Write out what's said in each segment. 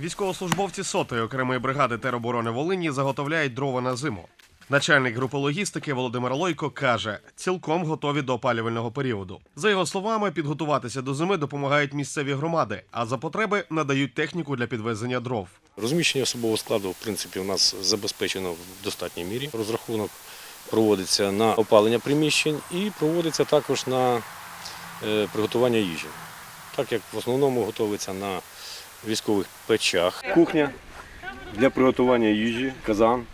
Військовослужбовці сотої окремої бригади тероборони Волині заготовляють дрова на зиму. Начальник групи логістики Володимир Лойко каже, цілком готові до опалювального періоду. За його словами, підготуватися до зими допомагають місцеві громади, а за потреби надають техніку для підвезення дров. Розміщення особового складу, в принципі, у нас забезпечено в достатній мірі. Розрахунок проводиться на опалення приміщень і проводиться також на е, приготування їжі. Так як в основному готується на військових печах. Кухня для приготування їжі, казан.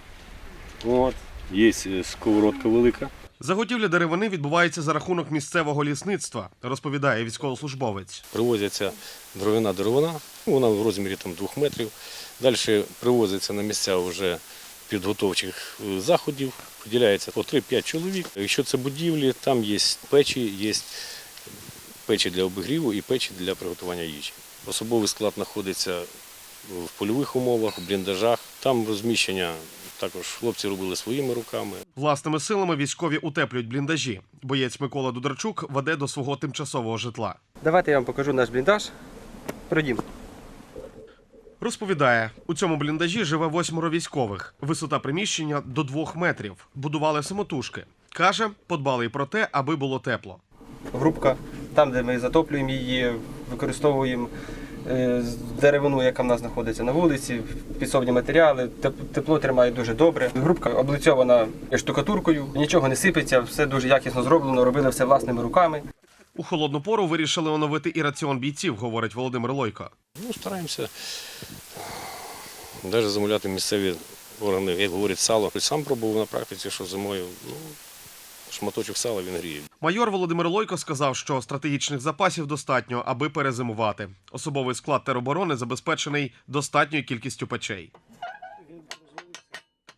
От. Є е, сковородка велика. Заготівля деревини відбувається за рахунок місцевого лісництва, розповідає військовослужбовець. Привозяться дровина деревина, вона в розмірі там, двох метрів. Далі привозиться на місця вже підготовчих е, заходів, поділяється по 3-5 чоловік. Якщо це будівлі, там є печі, є печі для обігріву і печі для приготування їжі. Особовий склад знаходиться в польових умовах, в бліндажах. Там розміщення також хлопці робили своїми руками. Власними силами військові утеплюють бліндажі. Боєць Микола Дударчук веде до свого тимчасового житла. Давайте я вам покажу наш бліндаж. Пройдімо. Розповідає, у цьому бліндажі живе восьмеро військових. Висота приміщення до двох метрів. Будували самотужки. Каже, подбали й про те, аби було тепло. Грубка, там, де ми затоплюємо її, використовуємо е, деревину, яка в нас знаходиться на вулиці, підсобні матеріали. Тепло тримає дуже добре. Грубка облицьована штукатуркою, нічого не сипеться, все дуже якісно зроблено, робили все власними руками. У холодну пору вирішили оновити і раціон бійців, говорить Володимир Лойко. Ну, стараємося навіть замовляти місцеві органи, як говорять, сало. Сам пробував на практиці, що зимою ну, шматочок сала він гріє. Майор Володимир Лойко сказав, що стратегічних запасів достатньо, аби перезимувати. Особовий склад тероборони забезпечений достатньою кількістю печей.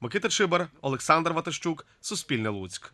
Микита Чибар, Олександр Ватащук, Суспільне Луцьк.